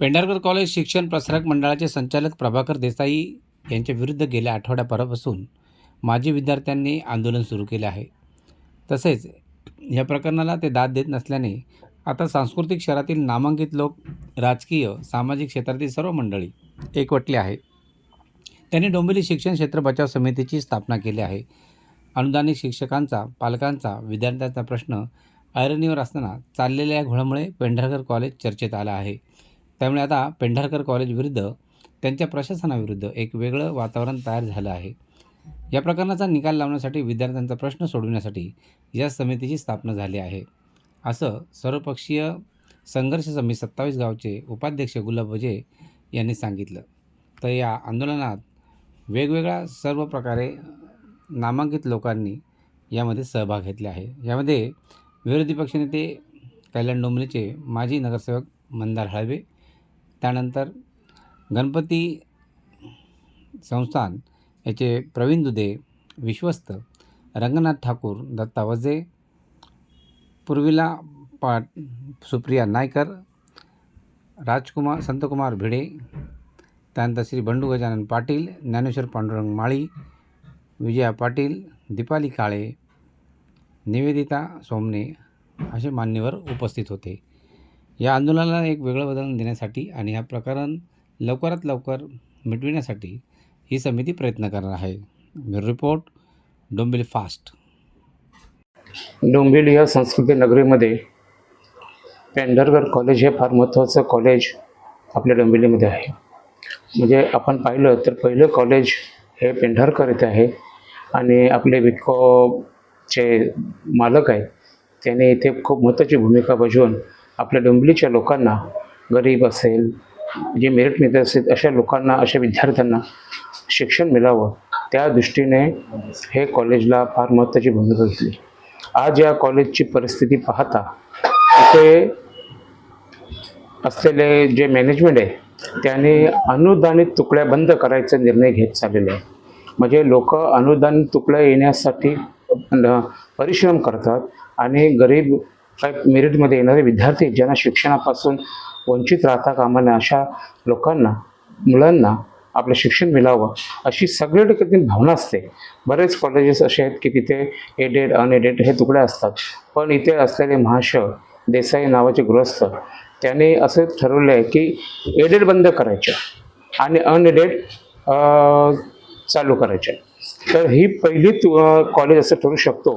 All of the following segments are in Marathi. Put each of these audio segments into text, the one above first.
पेंढारकर कॉलेज शिक्षण प्रसारक मंडळाचे संचालक प्रभाकर देसाई यांच्या विरुद्ध गेल्या आठवड्याभरापासून माजी विद्यार्थ्यांनी आंदोलन सुरू केले आहे. तसेच या प्रकरणाला ते दाद देत नसल्याने आता सांस्कृतिक शहरातील नामांकित लोक राजकीय सामाजिक क्षेत्रातील सर्व मंडळी एकवटली आहे त्यांनी डोंबिवली शिक्षण क्षेत्र बचाव समितीची स्थापना केली आहे. अनुदानित शिक्षकांचा पालकांचा विद्यार्थ्यांचा प्रश्न ऐरणीवर असताना चाललेल्या या घोळामुळे पेंढारकर कॉलेज चर्चेत आलं आहे. त्यामुळे आता पेंढारकर कॉलेज विरुद्ध त्यांच्या प्रशासनाविरुद्ध एक वेगळं वातावरण तयार झालं आहे. या प्रकरणाचा निकाल लावण्यासाठी विद्यार्थ्यांचा प्रश्न सोडविण्यासाठी या समितीची स्थापना झाली आहे. असं सर्वपक्षीय संघर्ष समिती सत्तावीस गावचे उपाध्यक्ष गुलाब वजे यांनी सांगितलं. तर या आंदोलनात वेगवेगळ्या सर्व प्रकारे नामांकित लोकांनी यामध्ये सहभाग घेतला आहे. यामध्ये विरोधी पक्षनेते कल्याण डोंबलेचे माजी नगरसेवक मंदार हळवे त्यानंतर गणपती संस्थान याचे प्रवीण दुधे विश्वस्त रंगनाथ ठाकूर दत्ता वजे पूर्विला पाट सुप्रिया नायकर राजकुमार संतकुमार भिडे त्यानंतर श्री बंडू गजानन पाटील ज्ञानेश्वर पांडुरंग माळी विजया पाटील दीपाली काळे निवेदिता सोमने असे मान्यवर उपस्थित होते. या आंदोलनाला एक वेगळं बदल देण्यासाठी आणि हा प्रकरण लवकरात लवकर मिटविण्यासाठी ही समिती प्रयत्न करणार आहे. Bureau report Dombivli fast. Dombivli या संस्कृती नगरीमध्ये पेंढरकर कॉलेज हे फार महत्त्वाचं कॉलेज आपल्या डोंबिवलीमध्ये आहे. म्हणजे आपण पाहिलं तर पहिलं कॉलेज हे पेंढारकर येथे आहे आणि आपले विको चे मालक आहे. त्याने इथे खूप महत्त्वाची भूमिका बजावून आपल्या डोंबिवलीच्या लोकांना गरीब असेल जे मेरिट मित्र असेल अशा लोकांना अशा विद्यार्थ्यांना शिक्षण मिळावं त्या दृष्टीने हे कॉलेजला फार महत्त्वाची भूमिका घेतली. आज या कॉलेजची परिस्थिती पाहता इथे असलेले जे मॅनेजमेंट आहे त्याने अनुदानित तुकड्या बंद करायचा निर्णय घेत चाललेले आहे. म्हणजे लोक अनुदानित तुकड्या येण्यासाठी परिश्रम करतात आणि गरीब मेरिटमध्ये येणारे विद्यार्थी ज्यांना शिक्षणापासून वंचित राहता कामा नये अशा लोकांना मुलांना आपलं शिक्षण मिळावं अशी सगळ्या ठिकाणी भावना असते. बरेच कॉलेजेस असे आहेत की तिथे एडेड अनएडेड हे तुकडे असतात. पण इथे असलेले महाशय देसाई नावाचे गृहस्थ त्याने असं ठरवलं आहे की एडेड बंद करायचं आणि अनएडेड चालू करायच्या तर ही पहिली तु कॉलेज असं ठरू शकतो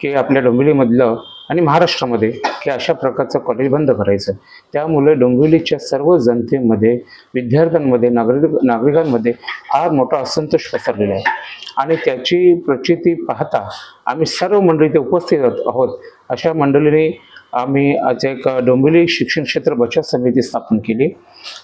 की आपल्या डोंबिवलीमधलं आणि महाराष्ट्रामध्ये की अशा प्रकारचं कॉलेज बंद करायचं. त्यामुळे डोंबिवलीच्या सर्व जनतेमध्ये विद्यार्थ्यांमध्ये नागरिक नागरिकांमध्ये फार मोठा असंतोष पसरलेला आहे. आणि त्याची प्रचिती पाहता आम्ही सर्व मंडळी ते उपस्थित आहोत. अशा मंडळीने आम्ही आज एक डोंबिवली शिक्षण क्षेत्र बचत समिती स्थापन केली.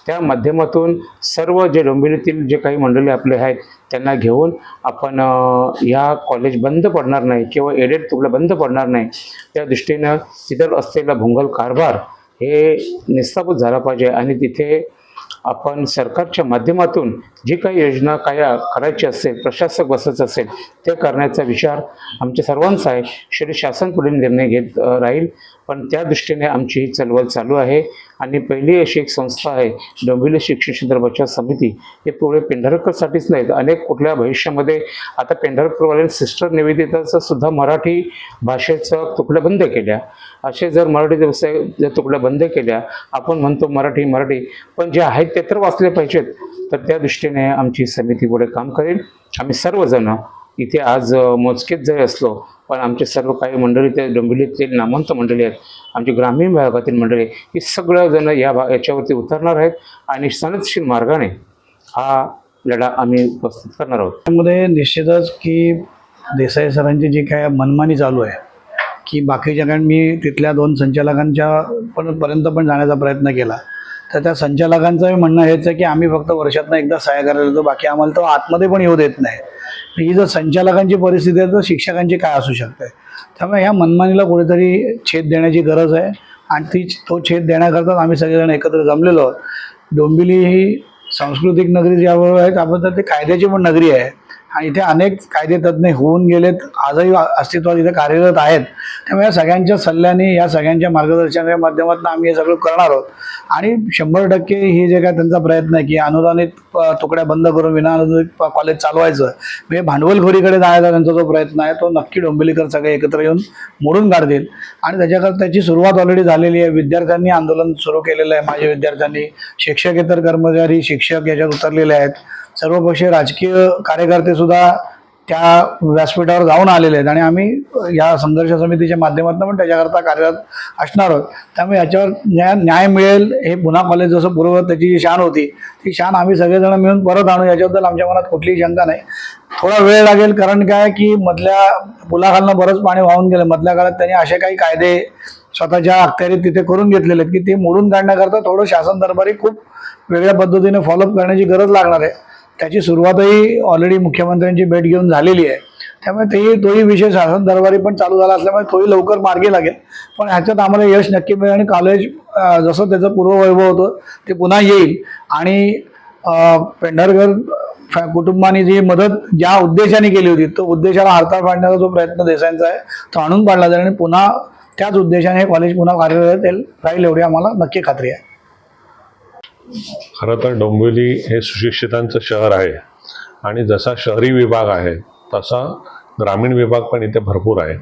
त्या माध्यमातून सर्व जे डोंबिवलीतील जे काही मंडळी आपले आहेत त्यांना घेऊन आपण ह्या या कॉलेज बंद पडणार नाही किंवा एडेड तुकडं बंद पडणार नाही त्या दृष्टीनं तिथं असलेला भोंगल कारभार हे निस्थापूत झाला पाहिजे आणि तिथे आपण सरकारच्या माध्यमातून जी काही योजना काय करायची असेल प्रशासक बसायचं असेल ते करण्याचा विचार आमच्या सर्वांचा आहे. श्री शासन पुढील निर्णय घेत राहील. पण त्या दृष्टीने आमची ही चळवळ चालू आहे. आणि पहिली अशी एक संस्था आहे डोंबिवली शिक्षण संदर्भाच्या बचाव समिती. हे पुढे पेंढारकरसाठीच नाहीत अनेक कुठल्या भविष्यामध्ये आता पेंढारकरवाल्या सिस्टर निवेदिताचं सुद्धा मराठी भाषेचं तुकड्या बंद केल्या. असे जर मराठी व्यवसाय जर तुकड्या बंद केल्या आपण म्हणतो मराठी मराठी पण जे आहेत ते तर वाचले पाहिजेत. तर त्या दृष्टीने आमची समिती पुढे काम करेल. आम्ही सर्वजण इथे आज मोजकेच जरी असलो पण आमचे सर्व काही मंडळी ते डोंबिवलीतील नामवंत मंडळी आहेत आमची ग्रामीण भागातील मंडळी ही सगळं या भा याच्यावरती उतरणार आहेत आणि सनदशील मार्गाने हा लढा आम्ही उपस्थित करणार आहोत. त्यामध्ये निश्चितच की देसाई सरांची जी काय मनमानी चालू आहे की बाकीच्या कारण मी तिथल्या दोन संचालकांच्या पण पर्यंत पण जाण्याचा प्रयत्न केला. तर त्या संचालकांचं म्हणणं हेच आहे की आम्ही फक्त वर्षातनं एकदा सहाय्य करायला येतो बाकी आम्हाला तो आतमध्ये पण येऊ देत नाही. ही जर संचालकांची परिस्थिती आहे तर शिक्षकांची काय असू शकते? त्यामुळे ह्या मनमानीला कुठेतरी छेद देण्याची गरज आहे. आणि ती तो छेद देण्याकरताच आम्ही सगळेजण एकत्र जमलेलो आहोत. डोंबिवली ही सांस्कृतिक नगरी ज्याबरोबर आहे त्याबद्दल ते कायद्याची पण नगरी आहे. आणि इथे अनेक कायदेतज्ञ होऊन गेलेत. आजही अस्तित्वात इथे कार्यरत आहेत. त्यामुळे या सगळ्यांच्या सल्ल्याने या सगळ्यांच्या मार्गदर्शनाच्या माध्यमातून आम्ही हे सगळं करणार आहोत. आणि शंभर टक्के हे जे काय त्यांचा प्रयत्न आहे की अनुदानित तुकड्या बंद करून विना अनुदानित कॉलेज चालवायचं. म्हणजे भांडवलखोरीकडे जाण्याचा त्यांचा जो प्रयत्न आहे तो नक्की डोंबिवलीकर सगळे एकत्र येऊन मोडून काढतील. आणि त्याच्याकरता त्याची सुरुवात ऑलरेडी झालेली आहे. विद्यार्थ्यांनी आंदोलन सुरू केलेलं आहे. माझ्या विद्यार्थ्यांनी शिक्षकेतर कर्मचारी शिक्षक याच्यात उतरलेले आहेत. सर्वपक्षीय राजकीय कार्यकर्ते सुद्धा त्या व्यासपीठावर जाऊन आलेले आहेत. आणि आम्ही या संघर्ष समितीच्या माध्यमातून पण त्याच्याकरता कार्यरत असणार आहोत. त्यामुळे याच्यावर न्याय न्याय मिळेल हे पुन्हा कॉलेज जसं पूर्व त्याची जी शान होती ती शान आम्ही सगळेजण मिळून परत आणू. याच्याबद्दल आमच्या मनात कुठलीही शंका नाही. थोडा वेळ लागेल कारण काय की मधल्या पुलाखालनं बरंच पाणी वाहून गेलं. मधल्या काळात त्यांनी असे काही कायदे स्वतःच्या अखत्यारीत तिथे करून घेतलेले आहेत की ते मोडून काढण्याकरता थोडं शासन दरबारी खूप वेगळ्या पद्धतीने फॉलोअप करण्याची गरज लागणार आहे. त्याची सुरुवातही ऑलरेडी मुख्यमंत्र्यांची भेट घेऊन झालेली आहे. त्यामुळे तेही तोही विषय शासन दरबारी पण चालू झाला असल्यामुळे तोही लवकर मार्गी लागेल. पण ह्याच्यात आम्हाला यश नक्की मिळेल आणि कॉलेज जसं त्याचं पूर्ववैभव होतं ते पुन्हा येईल. आणि पेंढारकर फॅ- कुटुंबाने जी मदत ज्या उद्देशाने केली होती तो उद्देशाला हरताळ पाडण्याचा जो प्रयत्न देसाईंचा आहे तो आणून पाडला जाईल आणि पुन्हा त्याच उद्देशाने हे कॉलेज पुन्हा कार्यरत येईल- राहील एवढी आम्हाला नक्की खात्री आहे. खरं तर डोंबिवली हे सुशिक्षितांचं शहर आहे. आणि जसा शहरी विभाग आहे तसा ग्रामीण विभाग पण इथे भरपूर आहे.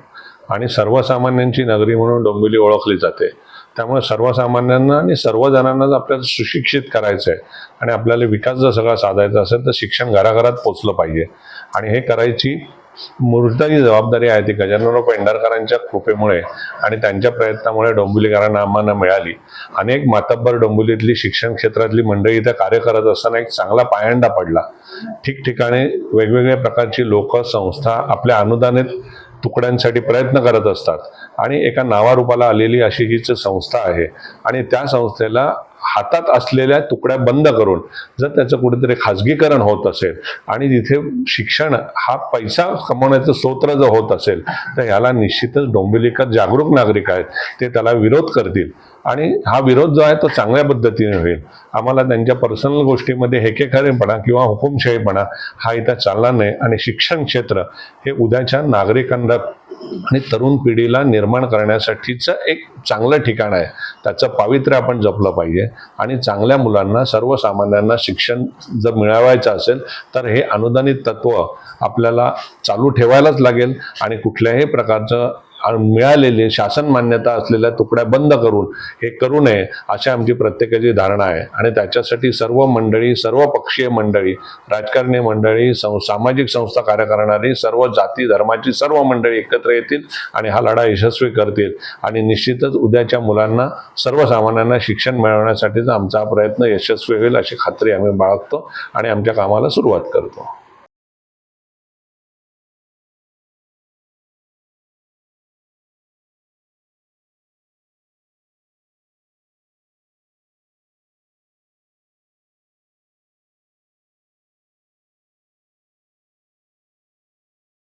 आणि सर्वसामान्यांची नगरी म्हणून डोंबिवली ओळखली जाते. त्यामुळे सर्वसामान्यांना आणि सर्वजणांनाच आपल्याला सुशिक्षित करायचं आहे आणि आपल्याला विकास जर सगळा साधायचा असेल तर शिक्षण घराघरात पोचलं पाहिजे. आणि हे करायची मूर्ताची जबाबदारी आहे ती गजाननराव पेंढारकरांच्या कृपेमुळे आणि त्यांच्या प्रयत्नामुळे डोंबिवलीकरांना आम्हाला मिळाली. अनेक मातब्बर डोंबिवलीतली शिक्षण क्षेत्रातली मंडळी इथं कार्य करत असताना एक चांगला पायंडा पडला. ठिकठिकाणी वेगवेगळ्या प्रकारची लोक संस्था आपल्या अनुदानित तुकड्यांसाठी प्रयत्न करत असतात. आणि एका नावारूपाला आलेली अशी हीच संस्था आहे. आणि त्या संस्थेला हातात असलेल्या तुकड्या बंद करून जर त्याचं कुठेतरी खाजगीकरण होत असेल आणि तिथे शिक्षण हा पैसा कमवण्याचं स्तोत्र जर होत असेल तर याला निश्चितच डोंबिवलीकर जागरूक नागरिक आहेत. ते त्याला विरोध करतील. आणि हा विरोध जो आहे तो चांगल्या पद्धतीने होईल. आम्हाला त्यांच्या पर्सनल गोष्टीमध्ये हेकेखरेपणा किंवा हुकुमशाहीपणा हा इथं चालणार नाही. आणि शिक्षण क्षेत्र हे उद्याच्या नागरिकांना आणि तरुण पिढीला निर्माण करण्यासाठीचं एक चांगलं ठिकाण आहे. त्याचं पावित्र्य आपण जपलं पाहिजे. आणि चांगल्या मुलांना सर्वसामान्यांना शिक्षण जर मिळवायचं असेल तर हे अनुदानित तत्व आपल्याला चालू ठेवायलाच लागेल. आणि कुठल्याही प्रकारचं मिळालेली शासन मान्यता असलेल्या तुकड्या बंद करून हे करू नये अशी आमची प्रत्येकाची धारणा आहे. आणि त्याच्यासाठी सर्व मंडळी सर्व पक्षीय मंडळी राजकारणी मंडळी सं सामाजिक संस्था कार्य करणारी सर्व जाती धर्माची सर्व मंडळी एकत्र येतील आणि हा लढा यशस्वी करतील. आणि निश्चितच उद्याच्या मुलांना सर्वसामान्यांना शिक्षण मिळवण्यासाठीचा आमचा हा प्रयत्न यशस्वी होईल अशी खात्री आम्ही बाळगतो आणि आमच्या कामाला सुरुवात करतो.